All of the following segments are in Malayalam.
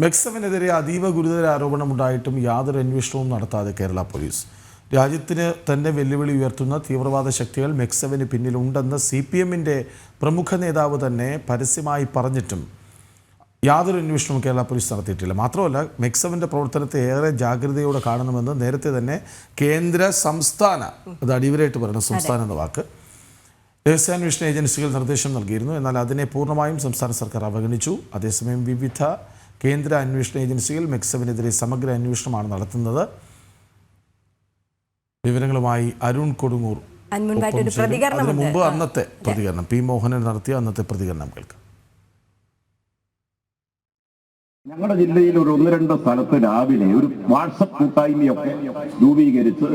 മെക്സവിനെതിരെ അതീവ ഗുരുതര ആരോപണമുണ്ടായിട്ടും യാതൊരു അന്വേഷണവും നടത്താതെ കേരള പോലീസ്. രാജ്യത്തിന് തന്നെ വെല്ലുവിളി ഉയർത്തുന്ന തീവ്രവാദ ശക്തികൾ മെക്സവിന് പിന്നിലുണ്ടെന്ന് സി പി എമ്മിന്റെ പ്രമുഖ നേതാവ് തന്നെ പരസ്യമായി പറഞ്ഞിട്ടും യാതൊരു അന്വേഷണവും കേരള പോലീസ് നടത്തിയിട്ടില്ല. മാത്രമല്ല മെക്സവിന്റെ പ്രവർത്തനത്തെ ഏറെ ജാഗ്രതയോടെ കാണണമെന്ന് നേരത്തെ തന്നെ കേന്ദ്ര സംസ്ഥാന അത് അടിവരായിട്ട് പറയുന്ന സംസ്ഥാന എന്ന വാക്ക് രഹസ്യാന്വേഷണ ഏജൻസികൾ നിർദ്ദേശം നൽകിയിരുന്നു. എന്നാൽ അതിനെ പൂർണമായും സംസ്ഥാന സർക്കാർ അവഗണിച്ചു. അതേസമയം വിവിധ കേന്ദ്ര അന്വേഷണ ഏജൻസികൾ മെക്സവിനെതിരെ സമഗ്ര അന്വേഷണമാണ് നടത്തുന്നത്. വിവരങ്ങളുമായി അരുൺ കൊടുങ്ങൂർ അതിന് മുമ്പ് അന്നത്തെ പ്രതികരണം പി മോഹനൻ നടത്തിയ അന്നത്തെ പ്രതികരണം കേൾക്കാം. ഞങ്ങളുടെ ജില്ലയിൽ ഒരു ഒന്ന് രണ്ട് സ്ഥലത്ത് രാവിലെ ഒരു വാട്സപ്പ് കൂട്ടായ്മയൊക്കെ രൂപീകരിച്ച്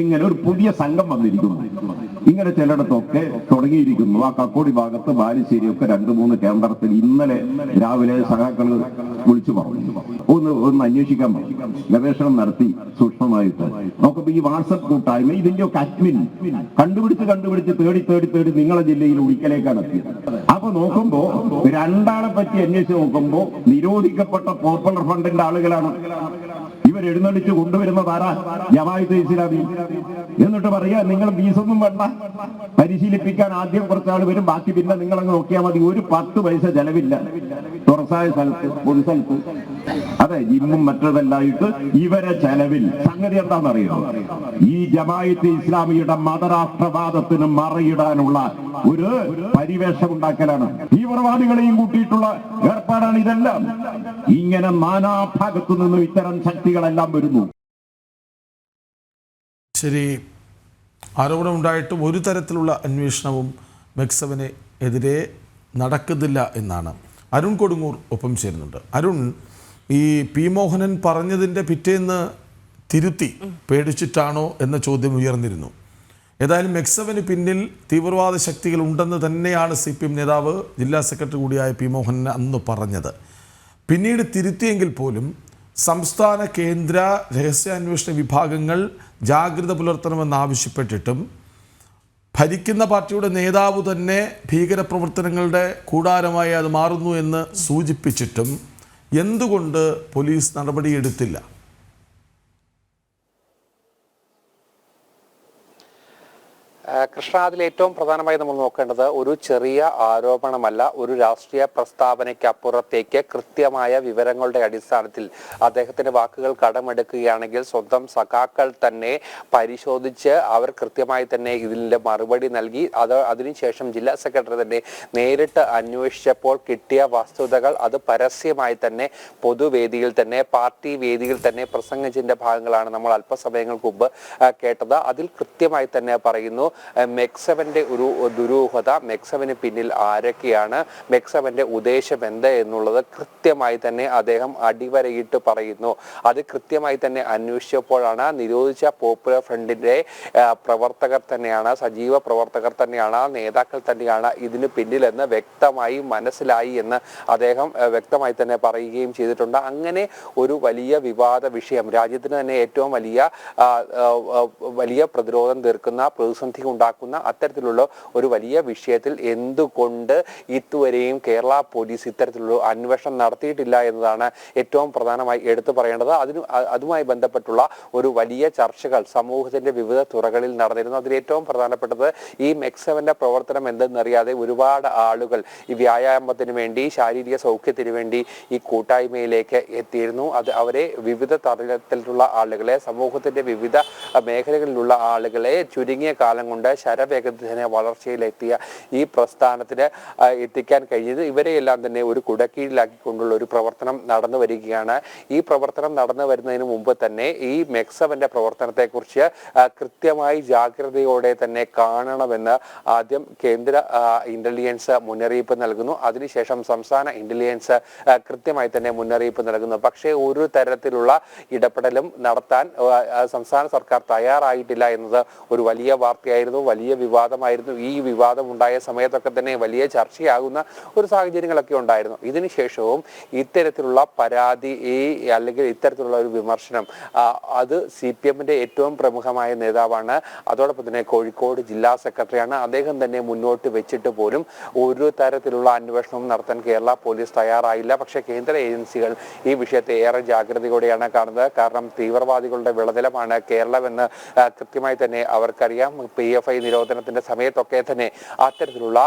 ഇങ്ങനെ ഒരു പുതിയ സംഘം വന്നിരിക്കുന്നു. ഇങ്ങനെ ചിലയിടത്തൊക്കെ തുടങ്ങിയിരിക്കുന്നു. ആ കക്കോടി ഭാഗത്ത് ബാലുശ്ശേരിയൊക്കെ രണ്ട് മൂന്ന് കേന്ദ്രത്തിൽ ഇന്നലെ രാവിലെ സഖാക്കൾ വിളിച്ചു പറഞ്ഞു. ഒന്ന് ഒന്ന് അന്വേഷിക്കാൻ പറഞ്ഞു. ഗവേഷണം നടത്തി സൂക്ഷ്മമായിട്ട്. നോക്കുമ്പോ ഈ വാട്സപ്പ് കൂട്ടായ്മ ഇതിന്റെ ഒക്കെ അഡ്മിൻ കണ്ടുപിടിച്ച് കണ്ടുപിടിച്ച് തേടി തേടി തേടി നിങ്ങളെ ജില്ലയിൽ ഒരിക്കലേക്കാണ് എത്തിയത്. അപ്പൊ നോക്കുമ്പോ രണ്ടാളെ പറ്റി അന്വേഷിച്ച് നോക്കുമ്പോ നിരോധിക്കപ്പെട്ട പോപ്പുലർ ഫണ്ടിന്റെ ആളുകളാണ്. ഇവർ എഴുന്നള്ളിച്ച് കൊണ്ടുവരുന്നത് ആരാ ജമായത്ത് ഇസ്ലാമി. എന്നിട്ട് പറയാ നിങ്ങൾ ഫീസൊന്നും വേണ്ട. പരിശീലിപ്പിക്കാൻ ആദ്യം കുറച്ചാൾ വരും. ബാക്കി പിന്നെ നിങ്ങളങ്ങ് നോക്കിയാൽ മതി. ഒരു പത്ത് പൈസ ചെലവില്ല. തുറസായ സ്ഥലത്ത് പൊതു സ്ഥലത്ത്. അതെ ജിമ്മും മറ്റതെല്ലായിട്ട് ഇവരെ ചെലവിൽ സംഗതി എന്താണെന്നറിയോ? ഈ ജമായത്ത് ഇസ്ലാമിയുടെ മതരാഷ്ട്രവാദത്തിന് മറയിടാനുള്ള ഒരു പരിവേഷം ഉണ്ടാക്കലാണ്. തീവ്രവാദികളെയും കൂട്ടിയിട്ടുള്ള ഏർപ്പാടാണ് ഇതെല്ലാം. ഇങ്ങനെ നാനാഭാഗത്തു നിന്നും ഇത്തരം ശക്തികളെല്ലാം വരുന്നു. ശരി. ആരോപണമുണ്ടായിട്ടും ഒരു തരത്തിലുള്ള അന്വേഷണവും മെക്സവിനെ എതിരെ നടക്കുന്നില്ല എന്നാണ്. അരുൺ കൊടുങ്ങൂർ ഒപ്പം ചേരുന്നുണ്ട്. അരുൺ ഈ പി മോഹനൻ പറഞ്ഞതിന്റെ പിറ്റേന്ന് തിരുത്തി പേടിച്ചിട്ടാണോ എന്ന ചോദ്യം ഉയർന്നിരുന്നു. ഏതായാലും മെക്സവിന് പിന്നിൽ തീവ്രവാദ ശക്തികൾ ഉണ്ടെന്ന് തന്നെയാണ് സി പി എം നേതാവ് ജില്ലാ സെക്രട്ടറി കൂടിയായ പി മോഹനൻ അന്ന് പറഞ്ഞത്. പിന്നീട് തിരുത്തിയെങ്കിൽ പോലും സംസ്ഥാന കേന്ദ്ര രഹസ്യാന്വേഷണ വിഭാഗങ്ങൾ ജാഗ്രത പുലർത്തണമെന്നാവശ്യപ്പെട്ടിട്ടും ഭരിക്കുന്ന പാർട്ടിയുടെ നേതാവ് തന്നെ ഭീകരപ്രവർത്തനങ്ങളുടെ കൂടാരമായി അത് മാറുന്നു എന്ന് സൂചിപ്പിച്ചിട്ടും എന്തുകൊണ്ട് പോലീസ് നടപടിയെടുത്തില്ല? കൃഷ്ണ അതിൽ ഏറ്റവും പ്രധാനമായി നമ്മൾ നോക്കേണ്ടത് ഒരു ചെറിയ ആരോപണമല്ല ഒരു രാഷ്ട്രീയ പ്രസ്താവനയ്ക്കപ്പുറത്തേക്ക് കൃത്യമായ വിവരങ്ങളുടെ അടിസ്ഥാനത്തിൽ അദ്ദേഹത്തിന്റെ വാക്കുകൾ കടമെടുക്കുകയാണെങ്കിൽ സ്വന്തം സഖാക്കൾ തന്നെ പരിശോധിച്ച് അവർ കൃത്യമായി തന്നെ ഇതിന്റെ മറുപടി നൽകി. അത് അതിനുശേഷം ജില്ലാ സെക്രട്ടറി തന്നെ നേരിട്ട് അന്വേഷിച്ചപ്പോൾ കിട്ടിയ വസ്തുതകൾ അത് പരസ്യമായി തന്നെ പൊതുവേദിയിൽ തന്നെ പാർട്ടി വേദിയിൽ തന്നെ പ്രസംഗിച്ചതിന്റെ ഭാഗങ്ങളാണ് നമ്മൾ അല്പസമയങ്ങൾക്ക് മുമ്പ് കേട്ടത്. അതിൽ കൃത്യമായി തന്നെ പറയുന്നു ആ, മെക്സവന്റെ ഒരു ദുരൂഹത മെക്സവന് പിന്നിൽ ആരൊക്കെയാണ് മെക്സവന്റെ ഉദ്ദേശം എന്ത് എന്നുള്ളത് കൃത്യമായി തന്നെ അദ്ദേഹം അടിവരയിട്ട് പറയുന്നു. അത് കൃത്യമായി തന്നെ അന്വേഷിച്ചപ്പോഴാണ് നിരോധിച്ച പോപ്പുലർ ഫ്രണ്ടിന്റെ ആ, പ്രവർത്തകർ തന്നെയാണ് സജീവ പ്രവർത്തകർ തന്നെയാണ് നേതാക്കൾ തന്നെയാണ് ഇതിന് പിന്നിലെന്ന് വ്യക്തമായി മനസ്സിലായി എന്ന് അദ്ദേഹം വ്യക്തമായി തന്നെ പറയുകയും ചെയ്തിട്ടുണ്ട്. അങ്ങനെ ഒരു വലിയ വിവാദ വിഷയം രാജ്യത്തിന് തന്നെ ഏറ്റവും വലിയ വലിയ പ്രതിരോധം തീർക്കുന്ന പ്രതിസന്ധി ഉണ്ടാക്കുന്ന അത്തരത്തിലുള്ള ഒരു വലിയ വിഷയത്തിൽ എന്തുകൊണ്ട് ഇതുവരെയും കേരള പോലീസ് ഇത്തരത്തിലുള്ള അന്വേഷണം നടത്തിയിട്ടില്ല എന്നതാണ് ഏറ്റവും പ്രധാനമായി എടുത്തു പറയേണ്ടത്. അതിന് അതുമായി ബന്ധപ്പെട്ടുള്ള ഒരു വലിയ ചർച്ചകൾ സമൂഹത്തിന്റെ വിവിധ തുറകളിൽ നടന്നിരുന്നു. അതിൽ ഏറ്റവും പ്രധാനപ്പെട്ടത് ഈ മെക്സവന്റെ പ്രവർത്തനം എന്തെന്നറിയാതെ ഒരുപാട് ആളുകൾ ഈ വ്യായാമത്തിന് വേണ്ടി ശാരീരിക സൗഖ്യത്തിന് വേണ്ടി ഈ കൂട്ടായ്മയിലേക്ക് എത്തിയിരുന്നു. അത് അവരെ വിവിധ തരത്തിലുള്ള ആളുകളെ സമൂഹത്തിന്റെ വിവിധ മേഖലകളിലുള്ള ആളുകളെ ചുരുങ്ങിയ കാലം കൊണ്ട് ശരവേഗത്തിന് വളർച്ചയിലെത്തിയ ഈ പ്രസ്ഥാനത്തിന് എത്തിക്കാൻ കഴിഞ്ഞത്. ഇവരെയെല്ലാം തന്നെ ഒരു കുടക്കീഴിലാക്കിക്കൊണ്ടുള്ള ഒരു പ്രവർത്തനം നടന്നു വരികയാണ്. ഈ പ്രവർത്തനം നടന്നു വരുന്നതിന് മുമ്പ് തന്നെ ഈ മെക്സവന്റെ പ്രവർത്തനത്തെക്കുറിച്ച് കൃത്യമായി ജാഗ്രതയോടെ തന്നെ കാണണമെന്ന് ആദ്യം കേന്ദ്ര ഇന്റലിജൻസ് മുന്നറിയിപ്പ് നൽകുന്നു. അതിനുശേഷം സംസ്ഥാന ഇന്റലിജൻസ് കൃത്യമായി തന്നെ മുന്നറിയിപ്പ് നൽകുന്നു. പക്ഷേ ഒരു തരത്തിലുള്ള ഇടപെടലും നടത്താൻ സംസ്ഥാന സർക്കാർ തയ്യാറായിട്ടില്ല എന്നത് ഒരു വലിയ വാർത്തയായി തന്നെയായിരുന്നു വലിയ വിവാദമായിരുന്നു. ഈ വിവാദം ഉണ്ടായ സമയത്തൊക്കെ തന്നെ വലിയ ചർച്ചയാകുന്ന ഒരു സാഹചര്യങ്ങളൊക്കെ ഉണ്ടായിരുന്നു. ഇതിനുശേഷവും ഇത്തരത്തിലുള്ള പരാതി ഈ അല്ലെങ്കിൽ ഇത്തരത്തിലുള്ള ഒരു വിമർശനം അത് സി പി എമ്മിന്റെ ഏറ്റവും പ്രമുഖമായ നേതാവാണ്. അതോടൊപ്പം തന്നെ കോഴിക്കോട് ജില്ലാ സെക്രട്ടറിയാണ്. അദ്ദേഹം തന്നെ മുന്നോട്ട് വെച്ചിട്ട് പോലും ഒരു തരത്തിലുള്ള അന്വേഷണവും നടത്താൻ കേരള പോലീസ് തയ്യാറായില്ല. പക്ഷേ കേന്ദ്ര ഏജൻസികൾ ഈ വിഷയത്തെ ഏറെ ജാഗ്രതയോടെയാണ് കാണുന്നത്. കാരണം തീവ്രവാദികളുടെ വിളനിലമാണ് കേരളമെന്ന് കൃത്യമായി തന്നെ അവർക്കറിയാം. പി എഫ് ഐ നിരോധനത്തിന്റെ സമയത്തൊക്കെ തന്നെ അത്തരത്തിലുള്ള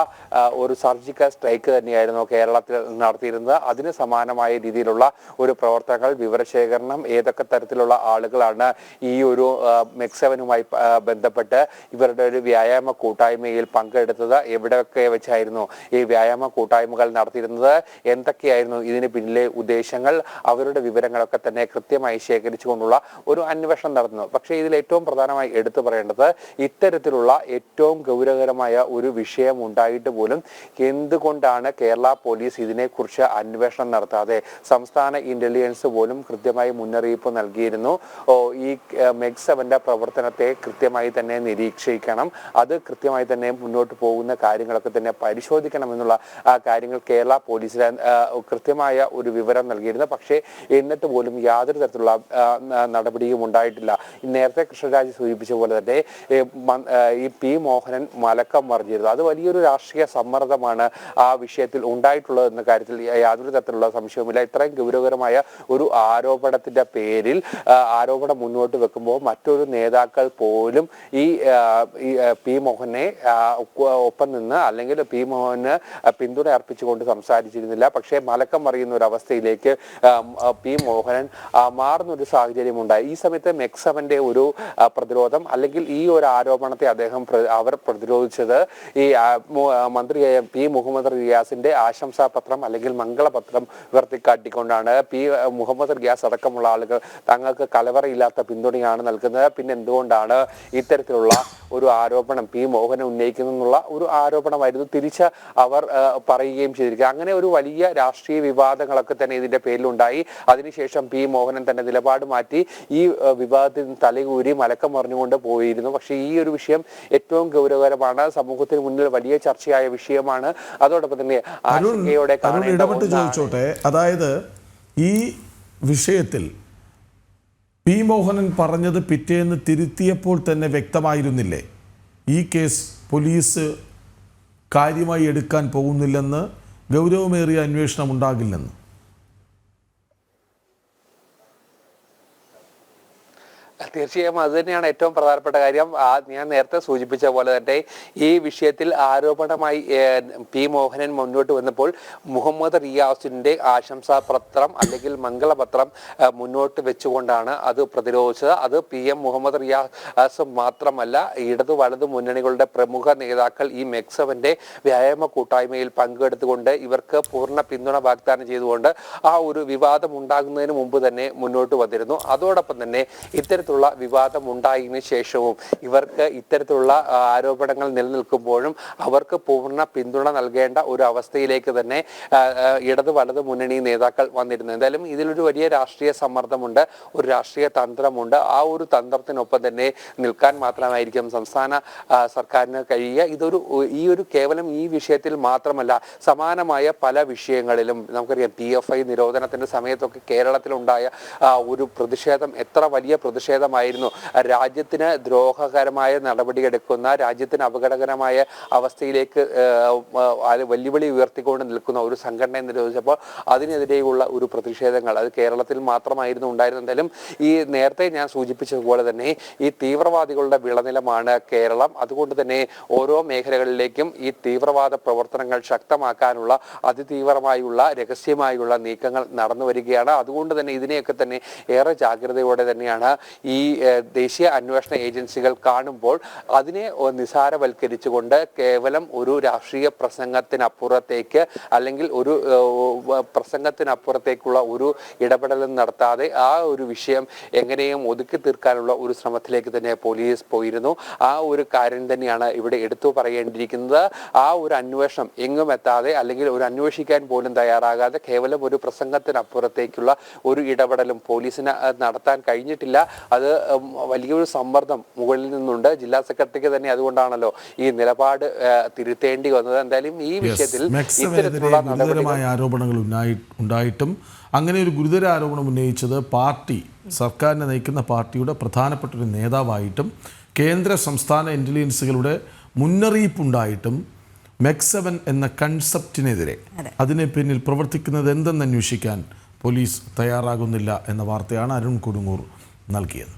ഒരു സർജിക്കൽ സ്ട്രൈക്ക് തന്നെയായിരുന്നു കേരളത്തിൽ നടത്തിയിരുന്നത്. അതിന് സമാനമായ രീതിയിലുള്ള ഒരു പ്രവർത്തനങ്ങൾ വിവരശേഖരണം ഏതൊക്കെ തരത്തിലുള്ള ആളുകളാണ് ഈ ഒരു മെക്സവനുമായി ബന്ധപ്പെട്ട് ഇവരുടെ ഒരു വ്യായാമ കൂട്ടായ്മയിൽ പങ്കെടുത്തത് എവിടെയൊക്കെ വെച്ചായിരുന്നു ഈ വ്യായാമ കൂട്ടായ്മകൾ നടത്തിയിരുന്നത് എന്തൊക്കെയായിരുന്നു ഇതിന് പിന്നിലെ ഉദ്ദേശങ്ങൾ അവരുടെ വിവരങ്ങളൊക്കെ തന്നെ കൃത്യമായി ശേഖരിച്ചുകൊണ്ടുള്ള ഒരു അന്വേഷണം നടന്നു. പക്ഷേ ഇതിൽ ഏറ്റവും പ്രധാനമായി എടുത്തു പറയേണ്ടത് ഇത്തരത്തിലുള്ള ഏറ്റവും ഗൗരവകരമായ ഒരു വിഷയം ഉണ്ടായിട്ട് പോലും എന്തുകൊണ്ടാണ് കേരള പോലീസ് ഇതിനെക്കുറിച്ച് അന്വേഷണം നടത്താതെ സംസ്ഥാന ഇന്റലിജൻസ് പോലും കൃത്യമായി മുന്നറിയിപ്പ് നൽകിയിരുന്നു? ഈ മെഗ് സെവന്റെ പ്രവർത്തനത്തെ കൃത്യമായി തന്നെ നിരീക്ഷിക്കണം. അത് കൃത്യമായി തന്നെ മുന്നോട്ട് പോകുന്ന കാര്യങ്ങളൊക്കെ തന്നെ പരിശോധിക്കണം എന്നുള്ള കാര്യങ്ങൾ കേരള പോലീസിന് കൃത്യമായ ഒരു വിവരം നൽകിയിരുന്നു. പക്ഷേ എന്നിട്ട് പോലും യാതൊരു തരത്തിലുള്ള നടപടിയും ഉണ്ടായിട്ടില്ല. നേരത്തെ കൃഷ്ണരാജ് സൂചിപ്പിച്ച പോലെ തന്നെ ഈ പി മോഹനൻ മലക്കം മറിഞ്ഞിരുന്നു. അത് വലിയൊരു രാഷ്ട്രീയ സമ്മർദ്ദമാണ് ആ വിഷയത്തിൽ ഉണ്ടായിട്ടുള്ളത് എന്ന കാര്യത്തിൽ യാതൊരു തരത്തിലുള്ള സംശയവുമില്ല. ഇത്രയും ഗൗരവകരമായ ഒരു ആരോപണത്തിന്റെ പേരിൽ ആരോപണം മുന്നോട്ട് വെക്കുമ്പോൾ മറ്റൊരു നേതാക്കൾ പോലും ഈ പി മോഹനെ ഒപ്പം നിന്ന് അല്ലെങ്കിൽ പി മോഹന് പിന്തുണ അർപ്പിച്ചുകൊണ്ട് സംസാരിച്ചിരുന്നില്ല. പക്ഷേ മലക്കം മറിയുന്ന ഒരു അവസ്ഥയിലേക്ക് പി മോഹനൻ മാറുന്ന ഒരു സാഹചര്യം ഉണ്ടായി ഈ സമയത്ത് മെക്സവന്റെ ഒരു പ്രതിരോധം അല്ലെങ്കിൽ ഈ ഒരു ആരോപണത്തെ അദ്ദേഹം പ്ര- അവർ പ്രതിരോധിച്ചത് ഈ മന്ത്രിയായ പി മുഹമ്മദ് റിയാസിന്റെ ആശംസാ പത്രം അല്ലെങ്കിൽ മംഗളപത്രം ഉയർത്തിക്കാട്ടിക്കൊണ്ടാണ് പി മുഹമ്മദ് റിയാസ് അടക്കമുള്ള ആളുകൾ തങ്ങൾക്ക് കലവറയില്ലാത്ത പിന്തുണയാണ് നൽകുന്നത്. പിന്നെ എന്തുകൊണ്ടാണ് ഇത്തരത്തിലുള്ള ഒരു ആരോപണം പി മോഹൻ ഉന്നയിക്കുന്നുള്ള ഒരു ആരോപണമായിരുന്നു തിരിച്ച് അവർ പറയുകയും ചെയ്തിരിക്കുക അങ്ങനെ ഒരു വലിയ രാഷ്ട്രീയ വിവാദങ്ങളൊക്കെ തന്നെ ഇതിന്റെ പേരിലുണ്ടായി. അതിനുശേഷം പി മോഹനൻ തന്റെ നിലപാട് മാറ്റി ഈ വിവാദത്തിൽ തലകൂരി മലക്കം മറിഞ്ഞുകൊണ്ട് പോയിരുന്നു. പക്ഷേ ഈ ഒരു വിഷയം ഏറ്റവും ഗൗരവകരമാണ്. സമൂഹത്തിന് മുന്നിൽ വലിയ ചർച്ചയായ വിഷയമാണ്. അതോടൊപ്പം തന്നെ ആശങ്കയോടെ ഇടപെട്ട് ചോദിച്ചോട്ടെ? അതായത് ഈ വിഷയത്തിൽ പി മോഹനൻ പറഞ്ഞത് പിറ്റേന്ന് തിരുത്തിയപ്പോൾ തന്നെ വ്യക്തമായിരുന്നില്ലേ? ഈ കേസ് പോലീസ് കാര്യമായി എടുക്കാൻ പോകുന്നില്ലെന്ന് ഗൗരവമേറിയ അന്വേഷണം ഉണ്ടാകില്ലെന്ന്. തീർച്ചയായും അത് തന്നെയാണ് ഏറ്റവും പ്രധാനപ്പെട്ട കാര്യം. ഞാൻ നേരത്തെ സൂചിപ്പിച്ച പോലെ തന്നെ ഈ വിഷയത്തിൽ ആരോപണമായി പി മോഹനൻ മുന്നോട്ട് വന്നപ്പോൾ മുഹമ്മദ് റിയാസിന്റെ ആശംസാ പത്രം അല്ലെങ്കിൽ മംഗളപത്രം മുന്നോട്ട് വെച്ചുകൊണ്ടാണ് അത് പ്രതിരോധിച്ചത്. അത് പി എം മുഹമ്മദ് റിയാസ് മാത്രമല്ല ഇടതു വലതു മുന്നണികളുടെ പ്രമുഖ നേതാക്കൾ ഈ മെക്സവന്റെ വ്യായാമ കൂട്ടായ്മയിൽ പങ്കെടുത്തുകൊണ്ട് ഇവർക്ക് പൂർണ പിന്തുണ വാഗ്ദാനം ചെയ്തുകൊണ്ട് ആ ഒരു വിവാദം ഉണ്ടാകുന്നതിന് മുമ്പ് തന്നെ മുന്നോട്ട് വന്നിരുന്നു. അതോടൊപ്പം തന്നെ ഇത്തരത്തിലുള്ള വിവാദം ഉണ്ടായതിനു ശേഷവും ഇവർക്ക് ഇത്തരത്തിലുള്ള ആരോപണങ്ങൾ നിലനിൽക്കുമ്പോഴും അവർക്ക് പൂർണ പിന്തുണ നൽകേണ്ട ഒരു അവസ്ഥയിലേക്ക് തന്നെ ഇടതു വലതു മുന്നണി നേതാക്കൾ വന്നിരുന്നു. എന്തായാലും ഇതിലൊരു വലിയ രാഷ്ട്രീയ സമ്മർദ്ദമുണ്ട് ഒരു രാഷ്ട്രീയ തന്ത്രമുണ്ട്. ആ ഒരു തന്ത്രത്തിനൊപ്പം തന്നെ നിൽക്കാൻ മാത്രമായിരിക്കും സംസ്ഥാന സർക്കാരിന് കഴിയുക. ഇതൊരു ഈ ഒരു കേവലം ഈ വിഷയത്തിൽ മാത്രമല്ല സമാനമായ പല വിഷയങ്ങളിലും നമുക്കറിയാം പി എഫ് ഐ നിരോധനത്തിന്റെ സമയത്തൊക്കെ കേരളത്തിലുണ്ടായ ഒരു പ്രതിഷേധം എത്ര വലിയ പ്രതിഷേധമായിരുന്നു രാജ്യത്തിന് ദ്രോഹകരമായ നടപടി എടുക്കുന്ന രാജ്യത്തിന് അപകടകരമായ അവസ്ഥയിലേക്ക് വെല്ലുവിളി ഉയർത്തിക്കൊണ്ട് നിൽക്കുന്ന ഒരു സംഘടനയെ നിരോധിച്ചപ്പോൾ അതിനെതിരെയുള്ള ഒരു പ്രതിഷേധങ്ങൾ അത് കേരളത്തിൽ മാത്രമായിരുന്നു ഉണ്ടായിരുന്നെങ്കിലും ഈ നേരത്തെ ഞാൻ സൂചിപ്പിച്ചതുപോലെ തന്നെ ഈ തീവ്രവാദികളുടെ വിളനിലമാണ് കേരളം. അതുകൊണ്ട് തന്നെ ഓരോ മേഖലകളിലേക്കും ഈ തീവ്രവാദ പ്രവർത്തനങ്ങൾ ശക്തമാക്കാനുള്ള അതിതീവ്രമായുള്ള രഹസ്യമായുള്ള നീക്കങ്ങൾ നടന്നു വരികയാണ്. അതുകൊണ്ട് തന്നെ ഇതിനെയൊക്കെ തന്നെ ഏറെ ജാഗ്രതയോടെ തന്നെയാണ് ഈ ദേശീയ അന്വേഷണ ഏജൻസികൾ കാണുമ്പോൾ അതിനെ നിസാരവൽക്കരിച്ചുകൊണ്ട് കേവലം ഒരു രാഷ്ട്രീയ പ്രസംഗത്തിനപ്പുറത്തേക്ക് അല്ലെങ്കിൽ ഒരു പ്രസംഗത്തിനപ്പുറത്തേക്കുള്ള ഒരു ഇടപെടലും നടത്താതെ ആ ഒരു വിഷയം എങ്ങനെയും ഒതുക്കി തീർക്കാനുള്ള ഒരു ശ്രമത്തിലേക്ക് തന്നെ പോലീസ് പോയിരുന്നു. ആ ഒരു കാര്യം തന്നെയാണ് ഇവിടെ എടുത്തു പറയേണ്ടിയിരിക്കുന്നത്. ആ ഒരു അന്വേഷണം എങ്ങും എത്താതെ അല്ലെങ്കിൽ ഒരു അന്വേഷിക്കാൻ പോലും തയ്യാറാകാതെ കേവലം ഒരു പ്രസംഗത്തിനപ്പുറത്തേക്കുള്ള ഒരു ഇടപെടലും പോലീസിന് നടത്താൻ കഴിഞ്ഞിട്ടില്ല. അത് വലിയൊരു സമ്മർദ്ദം മുകളിൽ നിന്നുണ്ട്. ജില്ലാ സെക്രട്ടറിക്ക് തന്നെ അതുകൊണ്ടാണല്ലോ ഈ നിലപാട് തിരുത്തേണ്ടി വന്നത്. എന്തായാലും ഈ വിഷയത്തിൽ ഇത്തരത്തിലുള്ള ഗുരുതരമായ ആരോപണങ്ങൾ ഉണ്ടായിട്ടും അങ്ങനെ ഒരു ഗുരുതര ആരോപണം ഉന്നയിച്ചത് പാർട്ടി സർക്കാരിനെ നയിക്കുന്ന പാർട്ടിയുടെ പ്രധാനപ്പെട്ട ഒരു നേതാവായിട്ടും കേന്ദ്ര സംസ്ഥാന ഇന്റലിജൻസുകളുടെ മുന്നറിയിപ്പുണ്ടായിട്ടും മെക്സവൻ എന്ന കൺസെപ്റ്റിനെതിരെ അതിനെ പിന്നിൽ പ്രവർത്തിക്കുന്നത് എന്തെന്ന് അന്വേഷിക്കാൻ പോലീസ് തയ്യാറാകുന്നില്ല എന്ന വാർത്തയാണ് അരുൺ കൊടുങ്ങൂർ നൽകിയത്.